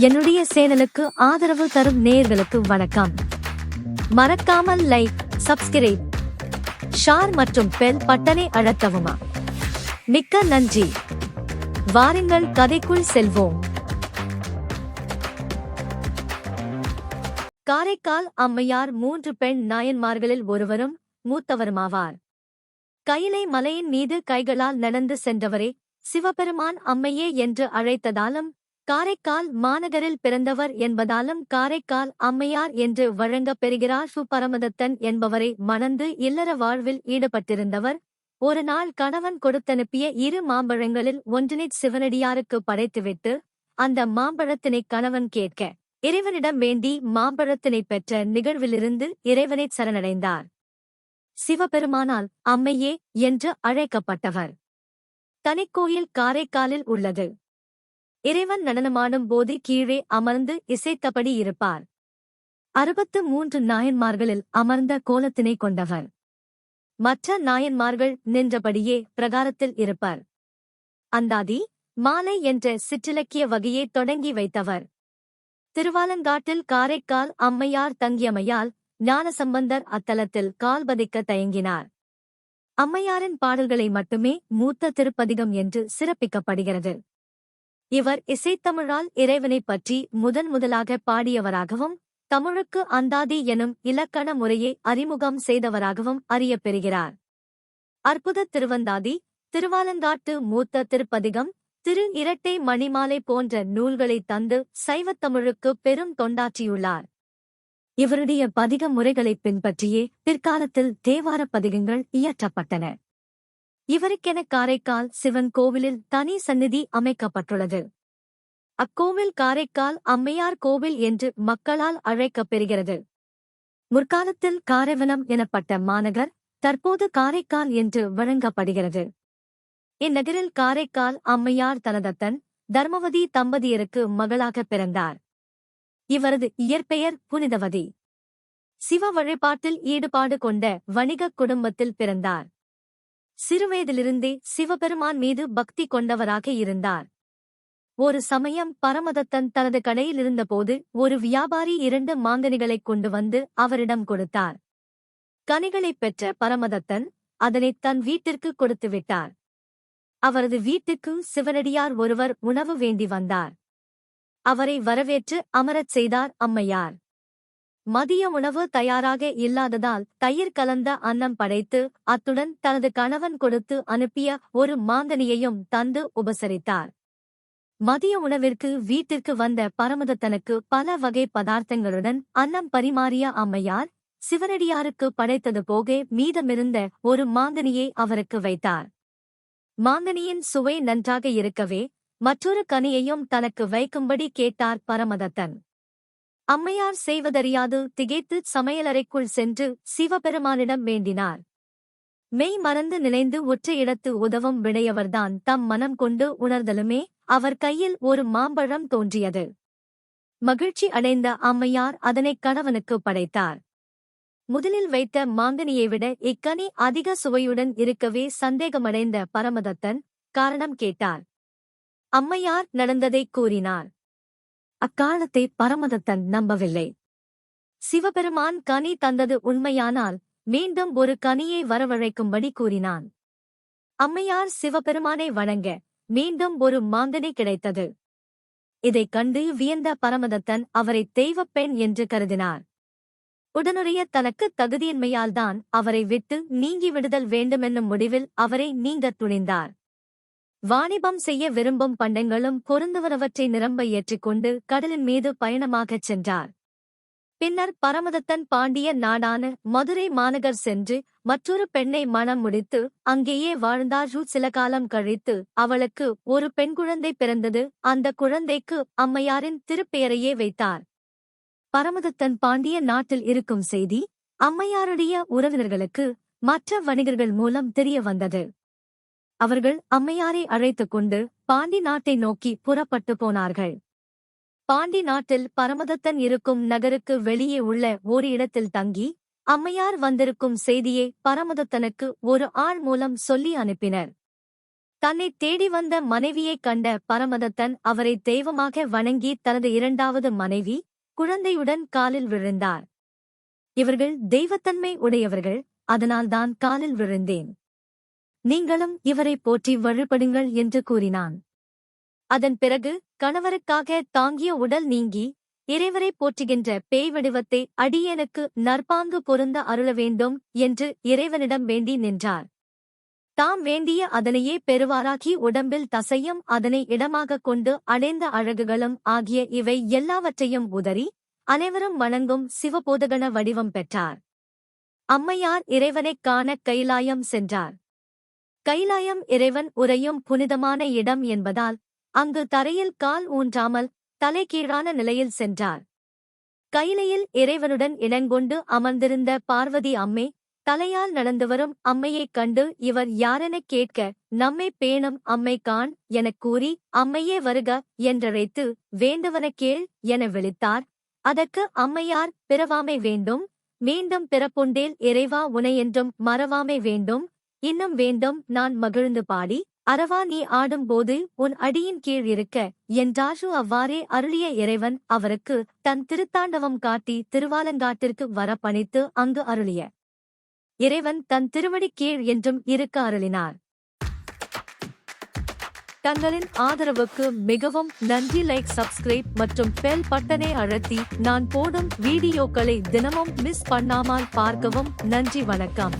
என்னுடைய சேனலுக்கு ஆதரவு தரும் நேர்களுக்கு வணக்கம். மறக்காமல் லைக் சப்ஸ்கிரைப் ஷார் மற்றும் பெல் பட்டனை அழுத்தவுமா. மிக்க நன்றி. வாருங்கள் கதைக்குள் செல்வோம். காரைக்கால் அம்மையார் மூன்று பெண் நாயன்மார்களில் ஒருவரும் மூத்தவருமாவார் கையிலை மலையின் மீது கைகளால் நடந்து சென்றவரே சிவபெருமான் அம்மையே என்று அழைத்ததாலும் காரைக்கால் மாநகரில் பிறந்தவர் என்பதாலும் காரைக்கால் அம்மையார் என்று வழங்கப் பெறுகிறார் சுபரமதத்தன் என்பவரை மணந்து இல்லற வாழ்வில் ஈடுபட்டிருந்தவர். ஒரு நாள் கணவன் கொடுத்தனுப்பிய இரு மாம்பழங்களில் ஒன்றினை சிவனடியாருக்கு படைத்துவிட்டு அந்த மாம்பழத்தினை கணவன் கேட்க இறைவனிடம் வேண்டி மாம்பழத்தினை பெற்ற நிகழ்விலிருந்து இறைவனை சரணடைந்தார். சிவபெருமானால் அம்மையே என்று அழைக்கப்பட்டவர். தனிக்கோயில் காரைக்காலில் உள்ளது. இறைவன் நடனமாடும் போது கீழே அமர்ந்து இசைத்தபடி இருப்பார். அறுபத்து மூன்று நாயன்மார்களில் அமர்ந்த கோலத்தினை கொண்டவர். மற்ற நாயன்மார்கள் நின்றபடியே பிரகாரத்தில் இருப்பர். அந்தாதி மாலை என்ற சிற்றிலக்கிய வகையை தொடங்கி வைத்தவர். திருவாலங்காட்டில் காரைக்கால் அம்மையார் தங்கியமையால் ஞானசம்பந்தர் அத்தலத்தில் கால்பதிக்க தயங்கினார். அம்மையாரின் பாடல்களை மட்டுமே மூத்த திருப்பதிகம் என்று சிறப்பிக்கப்படுகிறது. இவர் இசைத்தமிழால் இறைவனைப் பற்றி முதன் முதலாக பாடியவராகவும் தமிழுக்கு அந்தாதி எனும் இலக்கண முறையை அறிமுகம் செய்தவராகவும் அறியப்பெறுகிறார். அற்புத திருவந்தாதி திருவாலங்காட்டு மூத்த திருப்பதிகம் திரு இரட்டை மணிமாலை போன்ற நூல்களை தந்து சைவத்தமிழுக்கு பெரும் தொண்டாற்றியுள்ளார். இவருடைய பதிக முறைகளைப் பின்பற்றியே பிற்காலத்தில் தேவார பதிகங்கள் இயற்றப்பட்டன. இவருக்கென காரைக்கால் சிவன் கோவிலில் தனி சந்நிதி அமைக்கப்பட்டுள்ளது. அக்கோவில் காரைக்கால் அம்மையார் கோவில் என்று மக்களால் அழைக்கப் பெறுகிறது முற்காலத்தில் காரைவனம் எனப்பட்ட மாநகர் தற்போது காரைக்கால் என்று வழங்கப்படுகிறது. இந்நகரில் காரைக்கால் அம்மையார் தனதத்தன் தர்மவதி தம்பதியருக்கு மகளாக பிறந்தார். இவரது இயற்பெயர் புனிதவதி. சிவ வழிபாட்டில் ஈடுபாடு கொண்ட வணிகக் குடும்பத்தில் பிறந்தார். சிறுவயதிலிருந்தே சிவபெருமான் மீது பக்தி கொண்டவராக இருந்தார். ஒரு சமயம் பரமதத்தன் தனது கடையில் இருந்தபோது ஒரு வியாபாரி இரண்டு மாங்கனிகளைக் கொண்டு வந்து அவரிடம் கொடுத்தார். கனிகளைப் பெற்ற பரமதத்தன் அதனை தன் வீட்டிற்கு கொடுத்து விட்டார். அவரது வீட்டுக்கு சிவனடியார் ஒருவர் உணவு வேண்டி வந்தார். அவரை வரவேற்று அமரச் செய்தார் அம்மையார். மதிய உணவு தயாராக இல்லாததால் தயிர் கலந்த அன்னம் படைத்து அத்துடன் தனது கணவன் கொடுத்து அனுப்பிய ஒரு மாங்கனியையும் தந்து உபசரித்தார். மதிய உணவிற்கு வீட்டிற்கு வந்த பரமதத்தனுக்கு பல வகை பதார்த்தங்களுடன் அன்னம் பரிமாறிய அம்மையார் சிவனடியாருக்கு படைத்தது போக மீதமிருந்த ஒரு மாங்கனியை அவருக்கு வைத்தார். மாங்கனியின் சுவை நன்றாக இருக்கவே மற்றொரு கனியையும் தனக்கு வைக்கும்படி கேட்டார் பரமதத்தன். அம்மையார் செய்வதறியாது திகைத்து சமையலறைக்குள் சென்று சிவபெருமானிடம் வேண்டினார். மெய் மறந்து நினைந்து ஒற்றை இடத்து உதவும் விடையவர்தான் தம் மனம் கொண்டு உணர்தலுமே அவர் கையில் ஒரு மாம்பழம் தோன்றியது. மகிழ்ச்சி அடைந்த அம்மையார் அதனைக் கணவனுக்கு படைத்தார். முதலில் வைத்த மாங்கனியை விட இக்கனி அதிக சுவையுடன் இருக்கவே சந்தேகமடைந்த பரமதத்தன் காரணம் கேட்டார். அம்மையார் நடந்ததைக் கூறினார். அக்காலத்தை பரமதத்தன் நம்பவில்லை. சிவபெருமான் கனி தந்தது உண்மையானால் மீண்டும் ஒரு கனியை வரவழைக்கும்படி கூறினான். அம்மையார் சிவபெருமானை வணங்க மீண்டும் ஒரு மாங்கனி கிடைத்தது. இதைக் கண்டு வியந்த பரமதத்தன் அவரை தெய்வப் பெண் என்று கருதினார். உடனுடைய தனக்கு தகுதியின்மையால்தான் அவரை விட்டு நீங்கி விடுதல் வேண்டுமென்னும் முடிவில் அவரை நீங்கத் துணிந்தார். வாணிபம் செய்ய விரும்பும் பண்டங்களும் பொருந்துவனவற்றை நிரம்ப ஏற்றிக்கொண்டு கடலின் மீது பயணமாகச் சென்றார். பின்னர் பரமதத்தன் பாண்டிய நாடான மதுரை மாநகர் சென்று மற்றொரு பெண்ணை மணம் முடித்து அங்கேயே வாழ்ந்தார். சில காலம் கழித்து அவளுக்கு ஒரு பெண் குழந்தை பிறந்தது. அந்த குழந்தைக்கு அம்மையாரின் திருப்பெயரையே வைத்தார். பரமதத்தன் பாண்டிய நாட்டில் இருக்கும் செய்தி அம்மையாருடைய உறவினர்களுக்கு மற்ற வணிகர்கள் மூலம் தெரிய வந்தது. அவர்கள் அம்மையாரை அழைத்துக் கொண்டு பாண்டி நாட்டை நோக்கி புறப்பட்டு போனார்கள். பாண்டி நாட்டில் பரமதத்தன் இருக்கும் நகருக்கு வெளியே உள்ள ஒரு இடத்தில் தங்கி அம்மையார் வந்திருக்கும் செய்தியை பரமதத்தனுக்கு ஒரு ஆள் மூலம் சொல்லி அனுப்பினர். தன்னை தேடி வந்த மனைவியைக் கண்ட பரமதத்தன் அவரை தெய்வமாக வணங்கி தனது இரண்டாவது மனைவி குழந்தையுடன் காலில் விழுந்தார். இவர்கள் தெய்வத்தன்மை உடையவர்கள் அதனால்தான் காலில் விழுந்தேன். நீங்களும் இவரை போற்றி வழிபடுங்கள் என்று கூறினான். அதன் பிறகு கணவருக்காக தாங்கிய உடல் நீங்கி இறைவரை போற்றுகின்ற பேய் வடிவத்தை அடியேனுக்கு நற்பாங்கு பொருந்த அருள வேண்டும் என்று இறைவனிடம் வேண்டி நின்றார். தாம் வேண்டிய அதனையே பெறுவாராகி உடம்பில் தசையும் அதனை இடமாகக் கொண்டு அடைந்த அழகுகளும் ஆகிய இவை எல்லாவற்றையும் உதறி அனைவரும் வணங்கும் சிவபோதகண வடிவம் பெற்றார். அம்மையார் இறைவனைக் காண கைலாயம் சென்றார். கைலாயம் இறைவன் உறையும் புனிதமான இடம் என்பதால் அங்கு தரையில் கால் ஊன்றாமல் தலைகீழான நிலையில் சென்றார். கைலையில் இறைவனுடன் இணங்கொண்டு அமர்ந்திருந்த பார்வதி அம்மே தலையால் நடந்து வரும் அம்மையைக் கண்டு இவர் யாரெனக் கேட்க நம்மை பேணும் அம்மை காண் எனக் கூறி அம்மையே வருக என்றழைத்து வேண்டுவன கேள் என விழித்தார். அதற்கு அம்மையார் பிறவாமை வேண்டும் மீண்டும் பிறப்புண்டேல் இறைவா உனையென்றும் மறவாமை வேண்டும் இன்னும் வேண்டும் நான் மகிழ்ந்து பாடி அரவா நீ ஆடும்போது உன் அடியின் கீழ் இருக்க என்றாஷு அவ்வாறே அருளிய இறைவன் அவருக்கு தன் திருத்தாண்டவம் காட்டி திருவாலங்காட்டிற்கு வர பணித்து அங்கு அருளிய. இறைவன் தன் திருவடி கீழ் என்றும் இருக்க அருளினார். தங்களின் ஆதரவுக்கு மிகவும் நன்றி லைக் சப்ஸ்கிரைப் மற்றும் பெல் பட்டனை அழுத்தி நான் போடும் வீடியோக்களை தினமும் மிஸ் பண்ணாமல் பார்க்கவும் நன்றி வணக்கம்.